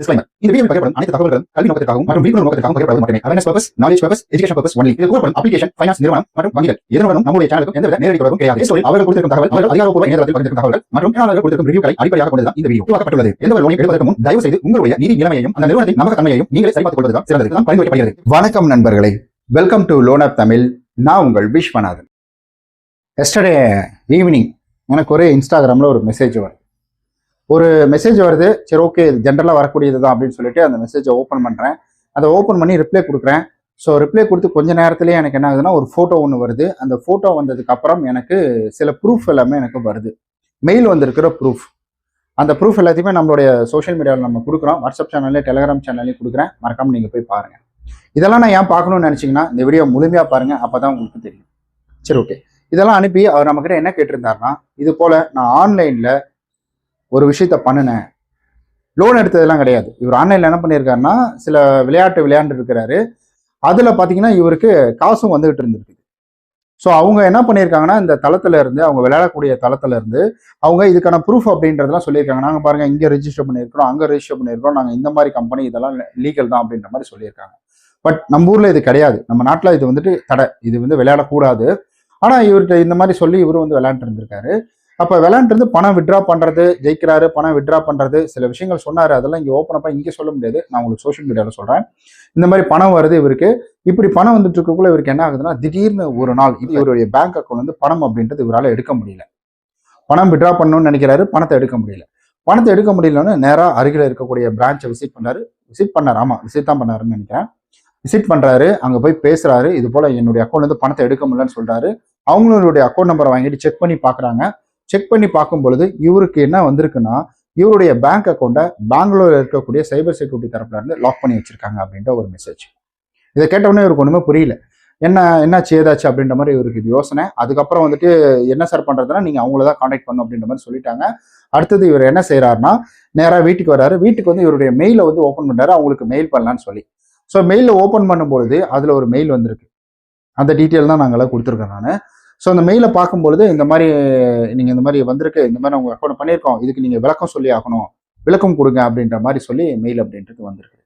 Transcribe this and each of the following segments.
Disclaimer. இந்த பகிரப்படும் அனைத்து தகவல்களும் கல்வி நோக்கத்திற்காகவும் மற்றும் விழிப்புணர்வு நோக்கத்திற்காகவும் மட்டுமே. Awareness purpose knowledge purpose education purpose only இது கூறப்படும் அப்ளிகேஷன் ஃபைனான்ஸ் நிறுவனம் மற்றும் வங்கிகள். நம்முடைய எந்தவித நேரடி தொடர்பும் கிடையாது. அவர்கள் கொடுத்திருக்கும் தகவல் அவர்கள் அதிகாரப்பூர்வ இணையதளத்தில் பகிர்ந்திருக்கும் மற்றும் கொடுத்திருக்கும் ரிவ்யூக்களை அடிப்படையாக இந்த வீடியோ உருவாக்கப்பட்டுள்ளது. எந்த ஒரு லோனை எடுப்பதற்கு முன் தயவு செய்து உங்களுடைய நிதி நிலைமையையும் அந்த நிறுவனத்தின் நம்பகத்தன்மையையும் நீங்களே சரிபார்த்துக் கொள்வதுதான் சிறந்தது. தான் பரிந்துரைக்கப்படுகிறது. வணக்கம் நண்பர்களே. Welcome to loan app Tamil நான் உங்கள் விஸ்வநாதன். எஸ்டர்டே ஈவினிங் எனக்கு ஒரு இன்ஸ்டாகிராமில் ஒரு மெசேஜ் வரும் ஒரு மெசேஜ் வருது சரி ஓகே இது ஜென்ரலாக வரக்கூடியது தான் அப்படின்னு சொல்லிட்டு அந்த மெசேஜை ஓப்பன் பண்ணுறேன் அதை ஓப்பன் பண்ணி ரிப்ளை கொடுக்குறேன். ஸோ ரிப்ளை கொடுத்து கொஞ்ச நேரத்துலேயே எனக்கு என்ன ஆகுதுன்னா ஒரு ஃபோட்டோ ஒன்று வருது. அந்த ஃபோட்டோ வந்ததுக்கு அப்புறம் எனக்கு சில ப்ரூஃப் எல்லாமே எனக்கு வருது. மெயில் வந்திருக்கிற ப்ரூஃப் அந்த ப்ரூஃப் எல்லாத்தையுமே நம்மளுடைய சோஷியல் மீடியாவில் நம்ம கொடுக்குறோம். வாட்ஸ்அப் சேனல்லே டெலிகிராம் சேனல்லையும் கொடுக்குறேன். மறக்காமல் நீங்கள் போய் பாருங்கள் இதெல்லாம் நான் ஏன் பார்க்கணும்னு நினச்சிங்கன்னா இந்த வீடியோ முழுமையாக பாருங்கள் அப்போ தான் உங்களுக்கு தெரியும். சரி ஓகே இதெல்லாம் அனுப்பி அவர் நம்மக்கிட்ட என்ன கேட்டிருந்தாருன்னா இது போல் நான் ஆன்லைனில் ஒரு விஷயத்த பண்ணினேன். லோன் எடுத்ததெல்லாம் கிடையாது. இவர் ஆன்லைனில் என்ன பண்ணியிருக்காருன்னா சில விளையாட்டு விளையாண்டு இருக்கிறாரு. அதில் பார்த்தீங்கன்னா இவருக்கு காசும் வந்துகிட்டு இருந்திருக்கு. ஸோ அவங்க என்ன பண்ணியிருக்காங்கன்னா இந்த தளத்துல இருந்து அவங்க விளையாடக்கூடிய தளத்துல இருந்து அவங்க இதுக்கான ப்ரூஃப் அப்படின்றதெல்லாம் சொல்லியிருக்காங்க. நாங்கள் பாருங்க இங்கே ரெஜிஸ்டர் பண்ணியிருக்கிறோம் அங்கே ரெஜிஸ்டர் பண்ணியிருக்கிறோம் நாங்கள் இந்த மாதிரி கம்பெனி இதெல்லாம் லீகல் தான் அப்படின்ற மாதிரி சொல்லியிருக்காங்க. பட் நம்ம ஊரில் இது கிடையாது. நம்ம நாட்டில் இது வந்துட்டு தடை. இது வந்து விளையாடக்கூடாது. ஆனால் இவர்கிட்ட இந்த மாதிரி சொல்லி இவரும் வந்து விளையாண்டு இருந்திருக்காரு. அப்போ விளையாண்டு பணம் விட்ரா பண்றது ஜெயிக்கிறாரு பணம் விட்ரா பண்றது சில விஷயங்கள் சொன்னாரு. அதெல்லாம் இங்கே ஓப்பன் அப்பா இங்கே சொல்ல முடியாது. நான் உங்களுக்கு சோஷியல் மீடியாவில் சொல்றேன். இந்த மாதிரி பணம் வருது இவருக்கு. இப்படி பணம் வந்துட்டு இருக்கக்குள்ள இவருக்கு என்ன ஆகுதுன்னா திடீர்னு ஒரு நாள் இது இவருடைய பேங்க் அக்கௌண்ட் வந்து பணம் அப்படின்றது இவரால் எடுக்க முடியல. பணம் விட்ரா பண்ணணும்னு நினைக்கிறாரு பணத்தை எடுக்க முடியல. பணத்தை எடுக்க முடியலன்னு நேராக அருகில் இருக்கக்கூடிய பிரான்ச்சை விசிட் பண்ணாரு. விசிட் பண்ணாரு ஆமா விசிட் தான் பண்ணாருன்னு நினைக்கிறேன். விசிட் பண்றாரு அங்க போய் பேசுறாரு. இது போல என்னுடைய அக்கௌண்ட் வந்து பணத்தை எடுக்க முடியலன்னு சொல்றாரு. அவங்களுடைய அக்கௌண்ட் நம்பரை வாங்கிட்டு செக் பண்ணி பார்க்கறாங்க செக் பண்ணி பார்க்கும் பொழுது இவருக்கு என்ன வந்திருக்குன்னா இவருடைய பேங்க் அக்கௌண்ட்டை பெங்களூர்ல இருக்கக்கூடிய சைபர் செக்யூரிட்டி தரப்புல இருந்து லாக் பண்ணி வச்சிருக்காங்க அப்படின்ற ஒரு மெசேஜ் இதை கேட்ட உடனே இவருக்கு ஒன்றுமே புரியல. என்ன என்னாச்சு ஏதாச்சு அப்படின்ற மாதிரி இவருக்கு இது யோசனை. அதுக்கப்புறம் வந்துட்டு என்ன சார் பண்ணுறதுன்னா நீங்கள் அவங்கள தான் காண்டாக்ட் பண்ணும் அப்படின்ற மாதிரி சொல்லிட்டாங்க. அடுத்தது இவர் என்ன செய்கிறாருன்னா நேராக வீட்டுக்கு வராரு. வீட்டுக்கு வந்து இவருடைய மெயிலை வந்து ஓப்பன் பண்ணுறாரு அவங்களுக்கு மெயில் பண்ணலான்னு சொல்லி. ஸோ மெயிலில் ஓப்பன் பண்ணும்பொழுது அதில் ஒரு மெயில் வந்திருக்கு. அந்த டீட்டெயில் தான் நாங்களாம் கொடுத்துருக்கேன் நான். ஸோ அந்த மெயிலை பார்க்கும்பொழுது இந்த மாதிரி நீங்கள் இந்த மாதிரி வந்திருக்கு இந்த மாதிரி உங்கள் அக்கௌண்ட் பண்ணியிருக்கோம் இதுக்கு நீங்கள் விளக்கம் சொல்லி ஆகணும் விளக்கம் கொடுங்க அப்படின்ற மாதிரி சொல்லி மெயில் அப்படின்றது வந்திருக்கு.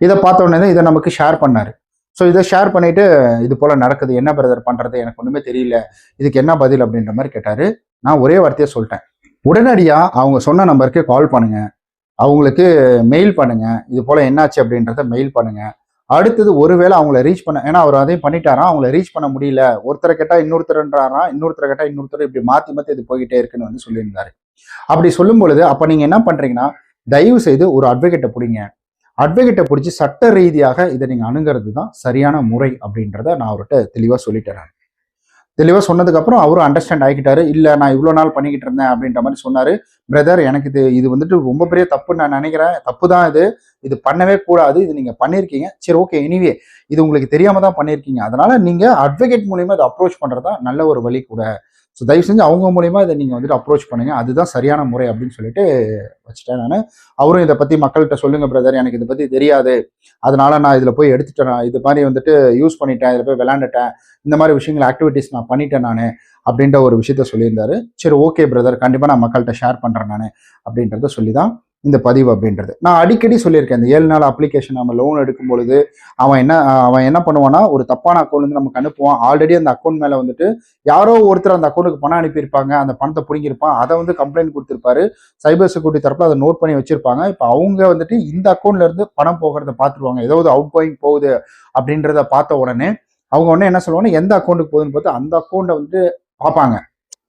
இதை பார்த்த உடனே தான் இதை நமக்கு ஷேர் பண்ணார். ஸோ இதை ஷேர் பண்ணிட்டு இது போல் நடக்குது என்ன பிரதர் பண்ணுறது எனக்கு ஒன்றுமே தெரியல இதுக்கு என்ன பதில் அப்படின்ற மாதிரி கேட்டார். நான் ஒரே வார்த்தையை சொல்லிட்டேன். உடனடியாக அவங்க சொன்ன நம்பருக்கு கால் பண்ணுங்கள் அவங்களுக்கு மெயில் பண்ணுங்கள் இது போல் என்னாச்சு அப்படின்றத மெயில் பண்ணுங்கள் அடுத்தது ஒருவேளை அவங்கள ரீச் பண்ண ஏன்னா அவர் அதையும் பண்ணிட்டாராம் அவங்கள ரீச் பண்ண முடியல. ஒருத்தரை கேட்டால் இன்னொருத்தர்ன்றாராம் இன்னொருத்தரை கேட்டால் இன்னொருத்தர் இப்படி மாத்தி மாற்றி இது போய்கிட்டே இருக்குன்னு வந்து சொல்லியிருந்தாரு. அப்படி சொல்லும் பொழுது அப்ப நீங்க என்ன பண்றீங்கன்னா தயவு செய்து ஒரு அட்வொகேட்டை பிடிங்க. அட்வொகேட்டை பிடிச்சி சட்ட ரீதியாக இதை நீங்க அணுகிறது தான் சரியான முறை அப்படின்றத நான் அவர்கிட்ட தெளிவா சொல்லிட்டேன் தெளிவா சொன்னதுக்கு அப்புறம் அவரும் அண்டர்ஸ்டாண்ட் ஆகிக்கிட்டாரு. இல்லை நான் இவ்வளோ நாள் பண்ணிக்கிட்டு இருந்தேன் அப்படின்ற மாதிரி சொன்னாரு. பிரதர் எனக்கு இது இது வந்துட்டு ரொம்ப பெரிய தப்பு நான் நினைக்கிறேன். தப்பு தான் இது. இது பண்ணவே கூடாது. இது நீங்க பண்ணியிருக்கீங்க சரி ஓகே எனிவே இது உங்களுக்கு தெரியாம தான் பண்ணியிருக்கீங்க அதனால நீங்க அட்வொகேட் மூலியமா இதை அப்ரோச் பண்றதா நல்ல ஒரு வழி கூட. ஸோ தயவு செஞ்சு அவங்க மூலயமா இதை நீங்கள் வந்துட்டு அப்ரோச் பண்ணுங்க. அதுதான் சரியான முறை அப்படின்னு சொல்லிட்டு வச்சுட்டேன் நான். அவரும் இதை பற்றி மக்கள்கிட்ட சொல்லுங்க பிரதர் எனக்கு இதை பற்றி தெரியாது. அதனால நான் இதில் போய் எடுத்துட்டேன். நான் இது மாதிரி வந்துட்டு யூஸ் பண்ணிட்டேன். இதில் போய் விளையாண்டுட்டேன். இந்த மாதிரி விஷயங்கள் ஆக்டிவிட்டிஸ் நான் பண்ணிட்டேன் நான் அப்படின்ற ஒரு விஷயத்த சொல்லியிருந்தாரு. சரி ஓகே பிரதர் கண்டிப்பாக நான் மக்கள்கிட்ட ஷேர் பண்ணுறேன் பண்ணுறேன் நான் அப்படின்றத சொல்லி தான் இந்த பதிவு அப்படின்றது. நான் அடிக்கடி சொல்லியிருக்கேன் இந்த ஏழு நாள் அப்ளிகேஷன் நம்ம லோன் எடுக்கும் பொழுது அவன் என்ன அவன் என்ன பண்ணுவான்னா ஒரு தப்பான அக்கௌண்ட் வந்து நமக்கு அனுப்புவான். ஆல்ரெடி அந்த அக்கௌண்ட் மேலே வந்துட்டு யாரோ ஒருத்தர் அந்த அக்கௌண்ட்டுக்கு பணம் அனுப்பியிருப்பாங்க அந்த பணத்தை பிடிங்கிருப்பான் அதை வந்து கம்ப்ளைண்ட் கொடுத்துருப்பாரு. சைபர் செக்யூரிட்டி தரப்பில் அதை நோட் பண்ணி வச்சிருப்பாங்க. இப்போ அவங்க வந்துட்டு இந்த அக்கௌண்ட்ல இருந்து பணம் போகிறத பார்த்துருவாங்க. ஏதாவது அவுட் கோயிங் போகுது அப்படின்றத பார்த்த உடனே அவங்க உடனே என்ன சொல்லுவாங்கன்னா எந்த அக்கௌண்ட்டுக்கு போகுதுன்னு பார்த்து அந்த அக்கௌண்ட்டை வந்து பார்ப்பாங்க.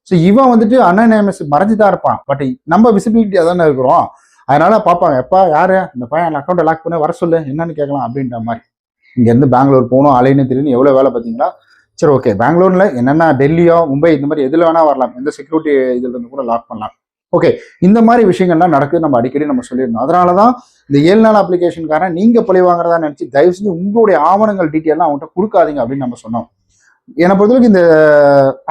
ஸோ இவன் வந்துட்டு அன்அனேமஸ் மறைஞ்சு தான் இருப்பான். பட் நம்ம விசிபிலிட்டியாக தானே இருக்கிறோம். அதனால பார்ப்பாங்க எப்பா யாரு? இந்த பையன் அக்கௌண்ட்டை லாக் பண்ண வர சொல்லு என்னன்னு கேட்கலாம் அப்படின்ற மாதிரி. இங்கேருந்து பெங்களூர் போகணும் அலைன்னு தெரியும் எவ்வளோ வேலை பார்த்தீங்களா? சரி ஓகே பெங்களூரில் என்னென்ன டெல்லியோ மும்பை இந்த மாதிரி எதில் வேணால் வரலாம். எந்த செக்யூரிட்டி இதில் இருந்து கூட லாக் பண்ணலாம். ஓகே இந்த மாதிரி விஷயங்கள்லாம் நடக்குது. நம்ம அடிக்கடி நம்ம சொல்லியிருந்தோம். அதனால தான் இந்த ஏழு நாள் அப்ளிகேஷன்காரன் நீங்கள் பழி வாங்குறதா நினச்சி தயவு செஞ்சு உங்களுடைய ஆவணங்கள் டீட்டெயிலாம் அவங்ககிட்ட கொடுக்காதீங்க அப்படின்னு நம்ம சொன்னோம். என்னை பொறுத்தவரைக்கும் இந்த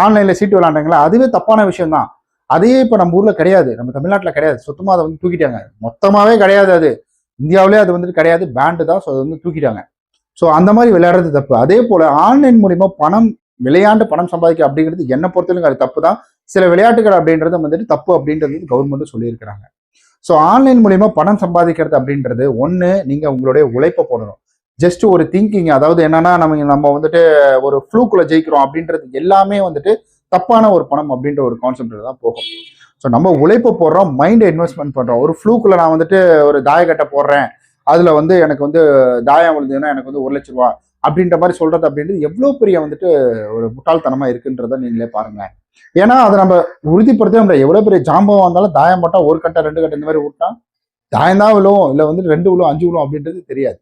ஆன்லைன்ல சீட்டு விளாண்டாங்களா அதுவே தப்பான விஷயம் தான் அதையே இப்போ நம்ம ஊர்ல கிடையாது. நம்ம தமிழ்நாட்டில் கிடையாது. சுத்தமாக அதை வந்து தூக்கிட்டாங்க. மொத்தமாகவே கிடையாது அது. இந்தியாவிலே அது வந்துட்டு கிடையாது. பேண்டு தான். ஸோ அதை வந்து தூக்கிட்டாங்க. ஸோ அந்த மாதிரி விளையாடுறது தப்பு. அதே போல ஆன்லைன் மூலிமா பணம் விளையாண்டு பணம் சம்பாதிக்க அப்படிங்கிறது என்னை பொறுத்தவரைக்கும் அது தப்பு தான் சில விளையாட்டுகள் அப்படின்றது வந்துட்டு தப்பு அப்படின்றது கவர்மெண்ட்டும் சொல்லியிருக்கிறாங்க. ஸோ ஆன்லைன் மூலிமா பணம் சம்பாதிக்கிறது அப்படின்றது ஒன்று நீங்கள் உங்களுடைய உழைப்பை போடணும். ஜஸ்ட் ஒரு திங்கிங் அதாவது என்னன்னா நம்ம நம்ம வந்துட்டு ஒரு ஃப்ளூக்குள்ள ஜெயிக்கிறோம் அப்படின்றது எல்லாமே வந்துட்டு தப்பான ஒரு பணம் அப்படின்ற ஒரு கான்செப்ட் தான் போகும். ஸோ நம்ம உழைப்பு போடுறோம் மைண்டை இன்வெஸ்ட்மெண்ட் பண்றோம். ஒரு ஃப்ளூக்குள்ள நான் வந்துட்டு ஒரு தாயக்கட்டை போடுறேன். அதுல வந்து எனக்கு வந்து தாயம் விழுந்ததுன்னா எனக்கு வந்து ஒரு லட்ச ரூபா அப்படின்ற மாதிரி சொல்றது அப்படின்றது எவ்வளோ பெரிய வந்துட்டு ஒரு முட்டாள்தனமா இருக்குன்றத நீங்களே பாருங்களேன். ஏன்னா அதை நம்ம உறுதிப்படுத்த நம்ம எவ்வளோ பெரிய ஜாம்பவம் வந்தாலும் தாயம் போட்டால் ஒரு கட்டை ரெண்டு கட்டை இந்த மாதிரி விட்டா தாயம் தான் விழுவும் இல்லை வந்து ரெண்டு விழுவும் அஞ்சு விழுவும் அப்படின்றது தெரியாது.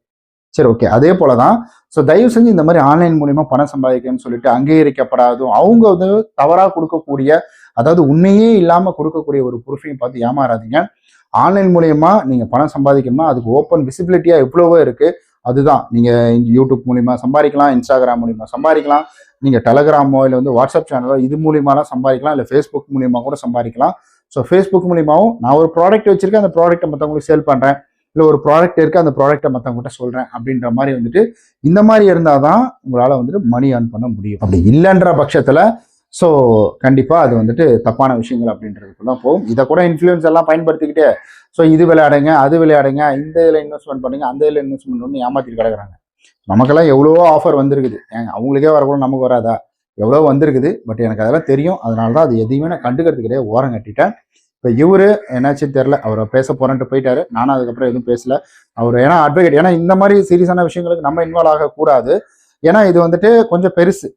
சரி ஓகே அதே போல தான் ஸோ தயவு செஞ்சு இந்த மாதிரி ஆன்லைன் மூலியமா பணம் சம்பாதிக்கணும்னு சொல்லிட்டு அங்கீகரிக்கப்படாதும் அவங்க வந்து தவறாக கொடுக்கக்கூடிய அதாவது உண்மையே இல்லாமல் கொடுக்கக்கூடிய ஒரு ப்ரூஃபையும் பார்த்து ஏமாறாதீங்க. ஆன்லைன் மூலியமா நீங்கள் பணம் சம்பாதிக்கணும்னா அதுக்கு ஓப்பன் விசிபிலிட்டியாக எவ்வளவோ இருக்குது அதுதான். நீங்கள் யூடியூப் மூலிமா சம்பாதிக்கலாம் இன்ஸ்டாகிராம் மூலிமா சம்பாதிக்கலாம். நீங்கள் டெலகிராமோ இல்லை வந்து வாட்ஸ்அப் சேனலோ இது மூலியமாலாம் சம்பாதிக்கலாம். இல்லை ஃபேஸ்புக் மூலியமாக கூட சம்பாதிக்கலாம். ஸோ ஃபேஸ்புக் மூலியமாகவும் நான் ஒரு ப்ராடக்ட் வச்சுருக்கேன். அந்த ப்ராடக்ட்டை மற்றவங்களுக்கு சேல் பண்ணுறேன் இல்லை ஒரு ப்ராடக்ட் இருக்கு அந்த ப்ராடக்ட்டை மற்றவங்ககிட்ட சொல்கிறேன் அப்படின்ற மாதிரி வந்துட்டு இந்த மாதிரி இருந்தால் தான் உங்களால் வந்துட்டு மணி ஏர்ன் பண்ண முடியும். அப்படி இல்லைன்ற பட்சத்தில் ஸோ கண்டிப்பாக அது வந்துட்டு தப்பான விஷயங்கள் அப்படின்றதுக்கு தான் போகும். இதை கூட இன்ஃப்ளூயன்ஸ் எல்லாம் பயன்படுத்திக்கிட்டு ஸோ இது விளையாடுங்க அது விளையாடுங்க இந்த இதில் இன்வெஸ்ட்மெண்ட் பண்ணுங்க அந்த இதில் இன்வெஸ்ட்மெண்ட் பண்ணி ஏமாத்தி கிடக்குறாங்க. நமக்கெல்லாம் எவ்வளவோ ஆஃபர் வந்திருக்குது. ஏங்க அவங்களுக்கே வரக்கூட நமக்கு வராதா? எவ்வளோ வந்திருக்குது பட் எனக்கு அதெல்லாம் தெரியும். அதனால தான் அது எதையுமே நான் கண்டுக்கிறது கிடையாது. ஓரம் கட்டிட்டேன். இப்போ இவரு என்னாச்சு தெரில அவரை பேச போறேன்ட்டு போயிட்டாரு. நானும் அதுக்கப்புறம் எதுவும் பேசல. அவர் ஏன்னா அட்வொகேட் ஏன்னா இந்த மாதிரி சீரியஸான விஷயங்களுக்கு நம்ம இன்வால்வ் ஆகக்கூடாது. ஏன்னா இது வந்துட்டு கொஞ்சம் பெருசு.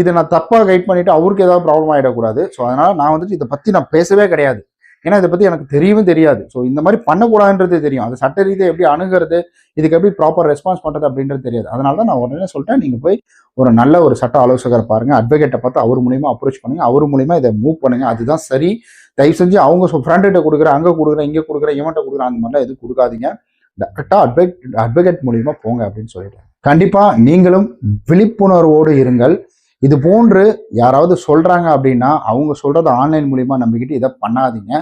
இது நான் தப்பாக கைட் பண்ணிட்டு அவருக்கு ஏதாவது ப்ராப்ளம் ஆகிடக்கூடாது ஸோ அதனால நான் வந்துட்டு இதை பத்தி நான் பேசவே கிடையாது. ஏன்னா இதை பத்தி எனக்கு தெரியவும் தெரியாது. ஸோ இந்த மாதிரி பண்ணக்கூடாதுன்றது தெரியும். அது சட்ட ரீதியை எப்படி அணுகிறது இதுக்கு எப்படி ப்ராப்பர் ரெஸ்பான்ஸ் பண்ணுறது அப்படின்றது தெரியாது. அதனால தான் நான் உடனே சொல்லிட்டேன் நீங்கள் போய் ஒரு நல்ல ஒரு சட்ட ஆலோசகரை பாருங்க. அட்வொகேட்டை பார்த்து அவர் மூலியமா அப்ரோச் பண்ணுங்க. அவர் மூலியமா இதை மூவ் பண்ணுங்க. அதுதான் சரி. தயவு செஞ்சு அவங்க ஃப்ரெண்ட்ட கொடுக்குறேன் அங்கே கொடுக்குற இங்கே கொடுக்குற இவன்ட்ட கொடுக்குறேன் அந்த மாதிரிலாம் எதுவும் கொடுக்காதீங்க. டேரெக்டாக அட்வொகேட் அட்வொகேட் மூலியமா போங்க அப்படின்னு சொல்லிட்டேன். கண்டிப்பாக நீங்களும் விழிப்புணர்வோடு இருங்கள். இது போன்று யாராவது சொல்கிறாங்க அப்படின்னா அவங்க சொல்கிறத ஆன்லைன் மூலிமா நம்பிக்கிட்டு இதை பண்ணாதீங்க.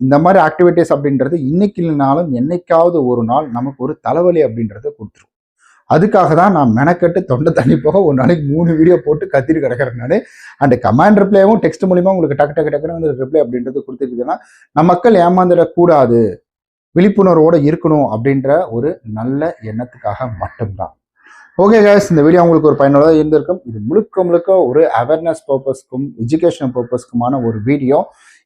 இந்த மாதிரி ஆக்டிவிட்டிஸ் அப்படின்றது இன்னைக்கு இல்லைனாலும் என்னைக்காவது ஒரு நாள் நமக்கு ஒரு தலைவலி அப்படின்றத கொடுத்துரும். அதுக்காக தான் நான் மெனக்கெட்டு தொண்டை தண்ணி போக ஒரு நாளைக்கு மூணு வீடியோ போட்டு கத்திட்டு கிடக்கிறேன் நான். அண்ட் கமாண்ட் ரிப்ளைவும் டெக்ஸ்ட் மூலிமா உங்களுக்கு டக்கு டக்கு டக்குன்னு வந்து ரிப்ளை அப்படின்றது கொடுத்துருக்குதுன்னா நம்ம மக்கள் ஏமாந்துடக்கூடாது. விழிப்புணர்வோடு இருக்கணும் அப்படின்ற ஒரு நல்ல எண்ணத்துக்காக மட்டும்தான். ஓகே கேஸ் இந்த வீடியோ உங்களுக்கு ஒரு பயனுள்ளதாக இருந்திருக்கும். இது முழுக்க முழுக்க ஒரு அவேர்னஸ் பர்பஸ்க்கும் எஜுகேஷன் பர்பஸ்க்குமான ஒரு வீடியோ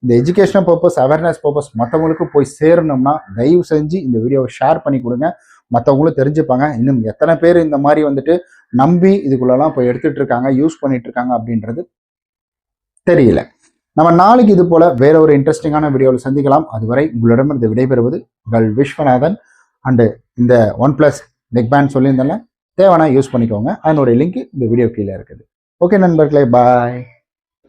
இந்த எஜுகேஷன் பர்பஸ் அவேர்னஸ் பர்பஸ் மற்றவங்களுக்கு போய் சேரணும்னா தயவு செஞ்சு இந்த வீடியோவை ஷேர் பண்ணி கொடுங்க. மற்றவங்களும் தெரிஞ்சுப்பாங்க. இன்னும் எத்தனை பேர் இந்த மாதிரி வந்துட்டு நம்பி இதுக்குள்ளெல்லாம் போய் எடுத்துட்டு இருக்காங்க யூஸ் பண்ணிட்டு இருக்காங்க அப்படின்றது தெரியல. நம்ம நாளைக்கு இது போல வேற ஒரு இன்ட்ரெஸ்டிங்கான வீடியோவில் சந்திக்கலாம். அதுவரை உங்களிடமிருந்து விடைபெறுவது உங்கள் விஸ்வநாதன். அண்டு இந்த ஒன் பிளஸ் நெக் பேண்ட் சொல்லியிருந்தேன்ல தேவைன்னா யூஸ் பண்ணிக்கோங்க. அதனுடைய லிங்க் இந்த வீடியோ கீழே இருக்குது. ஓகே நண்பர்களே பாய்